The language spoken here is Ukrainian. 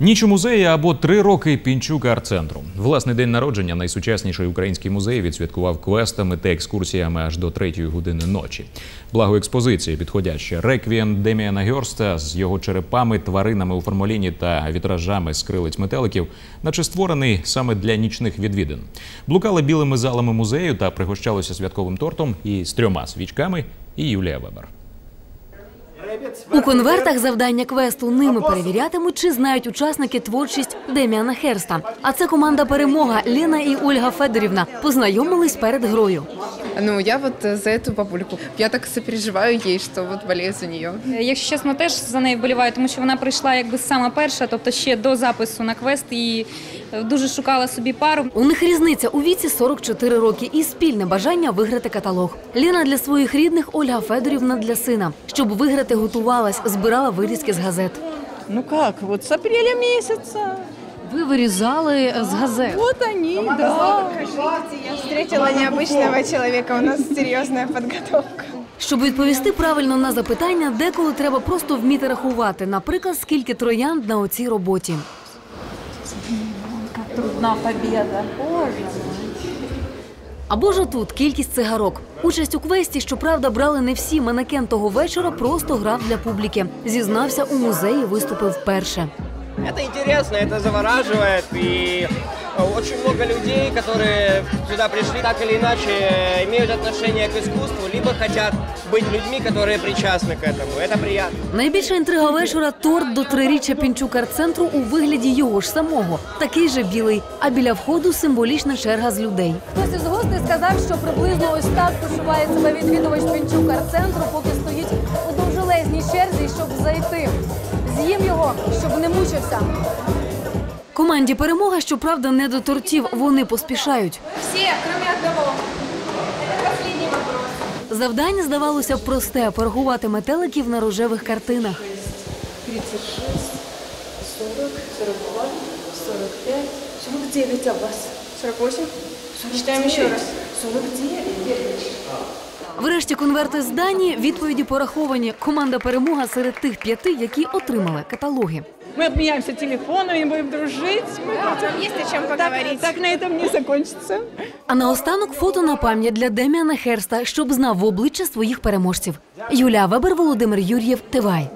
Ніч у музеї або три роки Пінчук арт-центру. Власний день народження найсучасніший український музей відсвяткував квестами та екскурсіями аж до третьої години ночі. Благо експозиції підходяще реквієм Деміана Гьорста з його черепами, тваринами у формаліні та вітражами з крилиць метеликів, наче створений саме для нічних відвідин. Блукали білими залами музею та пригощалися святковим тортом і з трьома свічками. І Юлія Вебер. У конвертах завдання квесту ними перевірятимуть, чи знають учасники творчість Дем'яна Херста. А це команда перемога Лена і Ольга Федорівна познайомились перед грою. Ну, я вот э, за эту бабульку. Я так сопереживаю ей, что вот болею за нее. Якщо чесно, теж за нею вболіваю, тому що вона прийшла якби сама перша, тобто ще до запису на квест і е, дуже шукала собі пару. У них різниця у віці 44 роки і спільне бажання виграти каталог. Ліна для своїх рідних, Ольга Федорівна для сина. Щоб виграти, готувалась, збирала вирізки з газет. Ну как, вот с апреля месяца. Ви вирізали з газет. Вот они, да. Я встретила необычного человека, у нас серьезная подготовка. Щоб відповісти правильно на запитання, деколи треба просто вміти рахувати. Наприклад, скільки троянд на оцій роботі. Трудна победа. Або ж тут кількість цигарок. Участь у квесті, щоправда, брали не всі. Манекен того вечора просто грав для публіки. Зізнався, у музеї виступив вперше. Это интересно, это завораживает, и э, очень много людей, которые сюда пришли, так или иначе э, имеют отношение к искусству, либо хотят быть людьми, которые причастны к этому. Это приятно. Найбільша інтрига вечора торт до триріччя Пінчук арт-центру у вигляді його ж самого, такий же білий. А біля входу символічна черга з людей. Хтось із гостей сказав, що приблизно ось так почуває себе відвідувач Пінчук арт-центру, поки стоїть у довжелезній черзі, щоб зайти. Його, щоб не мучився. Команді перемога, щоправда, не до тортів. Вони поспішають. Все, кроме одного. Вопрос. Завдання здавалося б просте порахувати метеликів на рожевих картинах. 36, 40, 42, 45, 49 у вас. 48. Читаем еще раз. 49. Врешті конверти здані, відповіді пораховані. Команда перемога серед тих п'яти, які отримали каталоги. Мы обменяемся телефонами, будем дружить. Мы Вам есть о чем так, поговорить. так на этом не закончится. А наостанок фото на пам'ять для Деміана Херста, щоб знав в обличчя своїх переможців. Юлія Вебер, Володимир Юр'єв, Тивай.